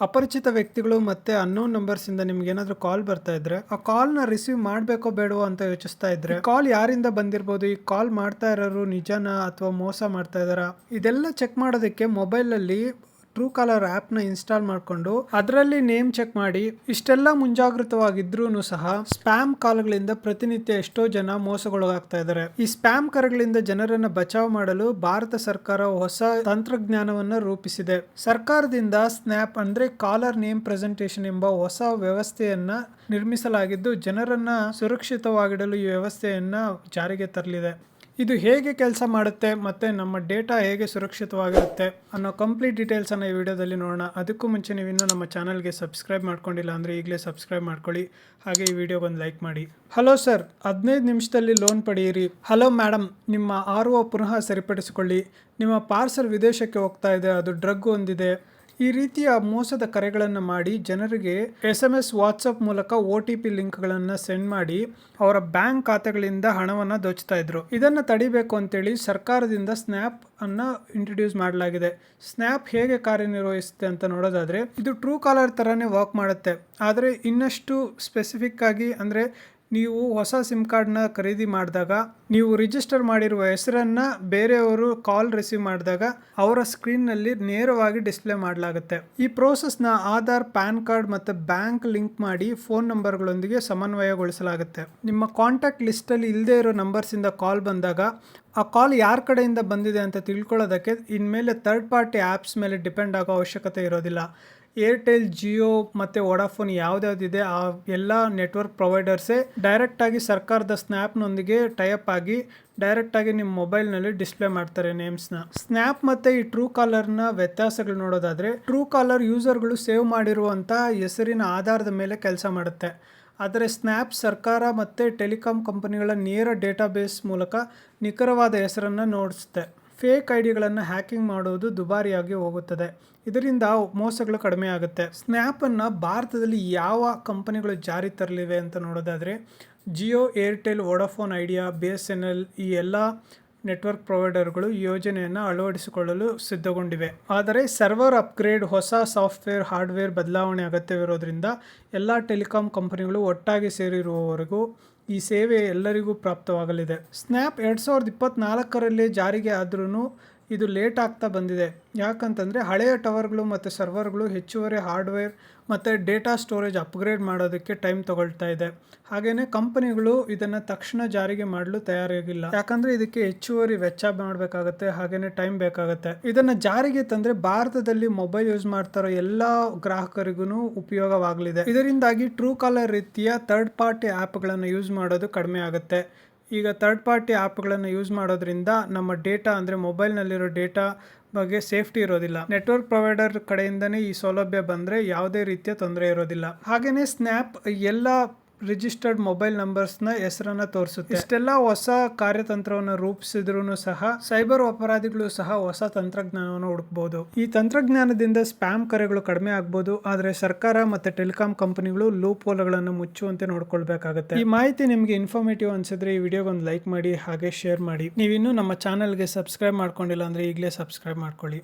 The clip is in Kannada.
ಅಪರಿಚಿತ ವ್ಯಕ್ತಿಗಳು ಮತ್ತೆ ಅನ್ನೋನ್ ನಂಬರ್ಸ್ ಇಂದ ನಿಮ್ಗೆ ಏನಾದರೂ ಕಾಲ್ ಬರ್ತಾ ಇದ್ರೆ, ಆ ಕಾಲ್ನ ರಿಸೀವ್ ಮಾಡಬೇಕೋ ಬೇಡವೋ ಅಂತ ಯೋಚಿಸ್ತಾ ಇದ್ರೆ ಕಾಲ್ ಯಾರಿಂದ ಬಂದಿರ್ಬೋದು, ಈ ಕಾಲ್ ಮಾಡ್ತಾ ಇರೋರು ನಿಜನಾ ಅಥವಾ ಮೋಸ ಮಾಡ್ತಾ ಇದಾರ ಇದೆಲ್ಲ ಚೆಕ್ ಮಾಡೋದಕ್ಕೆ ಮೊಬೈಲ್ ಅಲ್ಲಿ ಟ್ರೂ ಕಾಲರ್ ಆಪ್ನ ಇನ್ಸ್ಟಾಲ್ ಮಾಡಿಕೊಂಡು ಅದರಲ್ಲಿ ನೇಮ್ ಚೆಕ್ ಮಾಡಿ ಇಷ್ಟೆಲ್ಲ ಮುಂಜಾಗೃತವಾಗಿದ್ರೂ ಸಹ ಸ್ಪ್ಯಾಮ್ ಕಾಲ್ಗಳಿಂದ ಪ್ರತಿನಿತ್ಯ ಎಷ್ಟೋ ಜನ ಮೋಸಗೊಳಗಾಗ್ತಾ ಇದ್ದಾರೆ. ಈ ಸ್ಪ್ಯಾಮ್ ಕರೆಗಳಿಂದ ಜನರನ್ನ ಬಚಾವ್ ಮಾಡಲು ಭಾರತ ಸರ್ಕಾರ ಹೊಸ ತಂತ್ರಜ್ಞಾನವನ್ನ ರೂಪಿಸಿದೆ. ಸರ್ಕಾರದಿಂದ ಸ್ನ್ಯಾಪ್ ಅಂದ್ರೆ ಕಾಲರ್ ನೇಮ್ ಪ್ರೆಸೆಂಟೇಷನ್ ಎಂಬ ಹೊಸ ವ್ಯವಸ್ಥೆಯನ್ನ ನಿರ್ಮಿಸಲಾಗಿದ್ದು ಜನರನ್ನ ಸುರಕ್ಷಿತವಾಗಿಡಲು ಈ ವ್ಯವಸ್ಥೆಯನ್ನ ಜಾರಿಗೆ ತರಲಿದೆ. ಇದು ಹೇಗೆ ಕೆಲಸ ಮಾಡುತ್ತೆ ಮತ್ತು ನಮ್ಮ ಡೇಟಾ ಹೇಗೆ ಸುರಕ್ಷಿತವಾಗಿರುತ್ತೆ ಅನ್ನೋ ಕಂಪ್ಲೀಟ್ ಡೀಟೇಲ್ಸನ್ನು ಈ ವಿಡಿಯೋದಲ್ಲಿ ನೋಡೋಣ. ಅದಕ್ಕೂ ಮುಂಚೆ ನೀವು ಇನ್ನೂ ನಮ್ಮ ಚಾನಲ್ಗೆ ಸಬ್ಸ್ಕ್ರೈಬ್ ಮಾಡ್ಕೊಂಡಿಲ್ಲ ಅಂದರೆ ಈಗಲೇ ಸಬ್ಸ್ಕ್ರೈಬ್ ಮಾಡ್ಕೊಳ್ಳಿ. ಹಾಗೆ ಈ ವಿಡಿಯೋಗೊಂದು ಲೈಕ್ ಮಾಡಿ. ಹಲೋ ಸರ್ ಹದಿನೈದು ನಿಮಿಷದಲ್ಲಿ ಲೋನ್ ಪಡೆಯಿರಿ. ಹಲೋ ಮೇಡಮ್ ನಿಮ್ಮ ಆರ್ ಒ ಪುನಃ ಸರಿಪಡಿಸಿಕೊಳ್ಳಿ. ನಿಮ್ಮ ಪಾರ್ಸಲ್ ವಿದೇಶಕ್ಕೆ ಹೋಗ್ತಾ ಇದೆ, ಅದು ಡ್ರಗ್ ಹೊಂದಿದೆ ಈ ರೀತಿಯ ಮೋಸದ ಕರೆಗಳನ್ನು ಮಾಡಿ ಜನರಿಗೆ ಎಸ್ ಎಂ ಎಸ್ ವಾಟ್ಸಪ್ ಮೂಲಕ ಒ ಟಿ ಪಿ ಲಿಂಕ್ಗಳನ್ನು ಸೆಂಡ್ ಮಾಡಿ ಅವರ ಬ್ಯಾಂಕ್ ಖಾತೆಗಳಿಂದ ಹಣವನ್ನು ದೋಚ್ತಾ ಇದ್ರು. ಇದನ್ನು ತಡಿಬೇಕು ಅಂತೇಳಿ ಸರ್ಕಾರದಿಂದ ಸ್ನ್ಯಾಪ್ ಅನ್ನು ಇಂಟ್ರೊಡ್ಯೂಸ್ ಮಾಡಲಾಗಿದೆ. ಸ್ನ್ಯಾಪ್ ಹೇಗೆ ಕಾರ್ಯನಿರ್ವಹಿಸುತ್ತೆ ಅಂತ ನೋಡೋದಾದ್ರೆ, ಇದು ಟ್ರೂ ಕಾಲರ್ ಥರನೇ ವರ್ಕ್ ಮಾಡುತ್ತೆ. ಆದರೆ ಇನ್ನಷ್ಟು ಸ್ಪೆಸಿಫಿಕ್ ಆಗಿ ಅಂದರೆ ನೀವು ಹೊಸ ಸಿಮ್ ಕಾರ್ಡ್ನ ಖರೀದಿ ಮಾಡಿದಾಗ, ನೀವು ರಿಜಿಸ್ಟರ್ ಮಾಡಿರುವ ಹೆಸರನ್ನು ಬೇರೆಯವರು ಕಾಲ್ ರಿಸೀವ್ ಮಾಡಿದಾಗ ಅವರ ಸ್ಕ್ರೀನ್ನಲ್ಲಿ ನೇರವಾಗಿ ಡಿಸ್ಪ್ಲೇ ಮಾಡಲಾಗುತ್ತೆ. ಈ ಪ್ರೋಸೆಸ್ನ ಆಧಾರ್, ಪ್ಯಾನ್ ಕಾರ್ಡ್ ಮತ್ತು ಬ್ಯಾಂಕ್ ಲಿಂಕ್ ಮಾಡಿ ಫೋನ್ ನಂಬರ್ಗಳೊಂದಿಗೆ ಸಮನ್ವಯಗೊಳಿಸಲಾಗುತ್ತೆ. ನಿಮ್ಮ ಕಾಂಟ್ಯಾಕ್ಟ್ ಲಿಸ್ಟಲ್ಲಿ ಇಲ್ಲದೇ ಇರೋ ನಂಬರ್ಸಿಂದ ಕಾಲ್ ಬಂದಾಗ, ಆ ಕಾಲ್ ಯಾರ ಕಡೆಯಿಂದ ಬಂದಿದೆ ಅಂತ ತಿಳ್ಕೊಳ್ಳೋದಕ್ಕೆ ಇನ್ಮೇಲೆ ಥರ್ಡ್ ಪಾರ್ಟಿ ಆ್ಯಪ್ಸ್ ಮೇಲೆ ಡಿಪೆಂಡ್ ಆಗೋ ಅವಶ್ಯಕತೆ ಇರೋದಿಲ್ಲ. ಏರ್ಟೆಲ್ ಜಿಯೋ ಮತ್ತು ವೊಡಾಫೋನ್ ಯಾವುದ್ಯಾವುದಿದೆ, ಆ ಎಲ್ಲ ನೆಟ್ವರ್ಕ್ ಪ್ರೊವೈಡರ್ಸೇ ಡೈರೆಕ್ಟಾಗಿ ಸರ್ಕಾರದ ಸ್ನ್ಯಾಪ್ನೊಂದಿಗೆ ಟೈಅಪ್ ಆಗಿ ಡೈರೆಕ್ಟಾಗಿ ನಿಮ್ಮ ಮೊಬೈಲ್ನಲ್ಲಿ ಡಿಸ್ಪ್ಲೇ ಮಾಡ್ತಾರೆ ನೇಮ್ಸ್ನ ಸ್ನ್ಯಾಪ್ ಮತ್ತು ಈ ಟ್ರೂ ಕಾಲರ್ನ ವ್ಯತ್ಯಾಸಗಳು ನೋಡೋದಾದರೆ ಟ್ರೂ ಕಾಲರ್ ಯೂಸರ್ಗಳು ಸೇವ್ ಮಾಡಿರುವಂಥ ಹೆಸರಿನ ಆಧಾರದ ಮೇಲೆ ಕೆಲಸ ಮಾಡುತ್ತೆ. ಆದರೆ ಸ್ನ್ಯಾಪ್ ಸರ್ಕಾರ ಮತ್ತು ಟೆಲಿಕಾಂ ಕಂಪನಿಗಳ ನೇರ ಡೇಟಾಬೇಸ್ ಮೂಲಕ ನಿಖರವಾದ ಹೆಸರನ್ನು ನೋಡಿಸುತ್ತೆ. ಫೇಕ್ ಐಡಿಗಳನ್ನು ಹ್ಯಾಕಿಂಗ್ ಮಾಡೋದು ದುಬಾರಿಯಾಗಿ ಹೋಗುತ್ತದೆ. ಇದರಿಂದ ಮೋಸಗಳು ಕಡಿಮೆ ಆಗುತ್ತೆ ಸ್ನ್ಯಾಪನ್ನು ಭಾರತದಲ್ಲಿ ಯಾವ ಕಂಪನಿಗಳು ಜಾರಿ ತರಲಿವೆ ಅಂತ ನೋಡೋದಾದರೆ Jio Airtel Vodafone Idea B S N L ಈ ಎಲ್ಲ ನೆಟ್ವರ್ಕ್ ಪ್ರೊವೈಡರ್ಗಳು ಯೋಜನೆಯನ್ನು ಅಳವಡಿಸಿಕೊಳ್ಳಲು ಸಿದ್ಧಗೊಂಡಿವೆ. ಆದರೆ ಸರ್ವರ್ ಅಪ್ಗ್ರೇಡ್, ಹೊಸ ಸಾಫ್ಟ್ವೇರ್, ಹಾರ್ಡ್ವೇರ್ ಬದಲಾವಣೆ ಅಗತ್ಯವಿರೋದ್ರಿಂದ ಎಲ್ಲ ಟೆಲಿಕಾಂ ಕಂಪನಿಗಳು ಒಟ್ಟಾಗಿ ಸೇರಿರುವವರೆಗೂ ಈ ಸೇವೆ ಎಲ್ಲರಿಗೂ ಪ್ರಾಪ್ತವಾಗಲಿದೆ. ಸ್ನ್ಯಾಪ್ ಎರಡು ಸಾವಿರದ ಇಪ್ಪತ್ನಾಲ್ಕರಲ್ಲಿ ಜಾರಿಗೆ ಆದ್ರೂ ಇದು ಲೇಟ್ ಆಗ್ತಾ ಬಂದಿದೆ. ಯಾಕಂತಂದರೆ ಹಳೆಯ ಟವರ್ಗಳು ಮತ್ತು ಸರ್ವರ್ಗಳು ಹೆಚ್ಚುವರಿ ಹಾರ್ಡ್ವೇರ್ ಮತ್ತು ಡೇಟಾ ಸ್ಟೋರೇಜ್ ಅಪ್ಗ್ರೇಡ್ ಮಾಡೋದಕ್ಕೆ ಟೈಮ್ ತಗೊಳ್ತಾ ಇದೆ. ಹಾಗೆಯೇ ಕಂಪನಿಗಳು ಇದನ್ನು ತಕ್ಷಣ ಜಾರಿಗೆ ಮಾಡಲು ತಯಾರಾಗಿಲ್ಲ. ಯಾಕಂದರೆ ಇದಕ್ಕೆ ಹೆಚ್ಚುವರಿ ವೆಚ್ಚ ಮಾಡಬೇಕಾಗತ್ತೆ ಹಾಗೆಯೇ ಟೈಮ್ ಬೇಕಾಗುತ್ತೆ. ಇದನ್ನು ಜಾರಿಗೆ ತಂದರೆ ಭಾರತದಲ್ಲಿ ಮೊಬೈಲ್ ಯೂಸ್ ಮಾಡ್ತಾರೋ ಎಲ್ಲ ಗ್ರಾಹಕರಿಗೂ ಉಪಯೋಗವಾಗಲಿದೆ. ಇದರಿಂದಾಗಿ ಟ್ರೂ ಕಾಲರ್ ರೀತಿಯ ಥರ್ಡ್ ಪಾರ್ಟಿ ಆ್ಯಪ್ಗಳನ್ನು ಯೂಸ್ ಮಾಡೋದು ಕಡಿಮೆ ಆಗುತ್ತೆ. ಈಗ ಥರ್ಡ್ ಪಾರ್ಟಿ ಆ್ಯಪ್ಗಳನ್ನು ಯೂಸ್ ಮಾಡೋದ್ರಿಂದ ನಮ್ಮ ಡೇಟಾ ಅಂದರೆ ಮೊಬೈಲ್ನಲ್ಲಿರೋ ಡೇಟಾ ಬಗ್ಗೆ ಸೇಫ್ಟಿ ಇರೋದಿಲ್ಲ. ನೆಟ್ವರ್ಕ್ ಪ್ರೊವೈಡರ್ ಕಡೆಯಿಂದನೇ ಈ ಸೌಲಭ್ಯ ಬಂದರೆ ಯಾವುದೇ ರೀತಿಯ ತೊಂದರೆ ಇರೋದಿಲ್ಲ. ಹಾಗೆಯೇ ಸ್ನ್ಯಾಪ್ ಎಲ್ಲ ರಿಜಿಸ್ಟರ್ಡ್ ಮೊಬೈಲ್ ನಂಬರ್ಸ್ನ ಹೆಸರನ್ನ ತೋರಿಸುತ್ತೆ. ಇಷ್ಟೆಲ್ಲ ಹೊಸ ಕಾರ್ಯತಂತ್ರವನ್ನು ರೂಪಿಸಿದ್ರು ಸಹ ಸೈಬರ್ ಅಪರಾಧಿಗಳು ಸಹ ಹೊಸ ತಂತ್ರಜ್ಞಾನವನ್ನು ಹುಡುಕಬಹುದು ಈ ತಂತ್ರಜ್ಞಾನದಿಂದ ಸ್ಪ್ಯಾಮ್ ಕರೆಗಳು ಕಡಿಮೆ ಆಗ್ಬೋದು. ಆದರೆ ಸರ್ಕಾರ ಮತ್ತೆ ಟೆಲಿಕಾಂ ಕಂಪನಿಗಳು ಲೂಪ್ ಹೋಲ್ಗಳನ್ನು ಮುಚ್ಚುವಂತೆ ನೋಡ್ಕೊಳ್ಬೇಕಾಗುತ್ತೆ. ಈ ಮಾಹಿತಿ ನಿಮಗೆ ಇನ್ಫಾರ್ಮೇಟಿವ್ ಅನ್ಸಿದ್ರೆ ಈ ವಿಡಿಯೋಗೊಂದು ಲೈಕ್ ಮಾಡಿ, ಹಾಗೆ ಶೇರ್ ಮಾಡಿ. ನೀವಿನ್ನೂ ನಮ್ಮ ಚಾನಲ್ಗೆ ಸಬ್ಸ್ಕ್ರೈಬ್ ಮಾಡ್ಕೊಂಡಿಲ್ಲ ಅಂದ್ರೆ ಈಗಲೇ ಸಬ್ಸ್ಕ್ರೈಬ್ ಮಾಡ್ಕೊಳ್ಳಿ.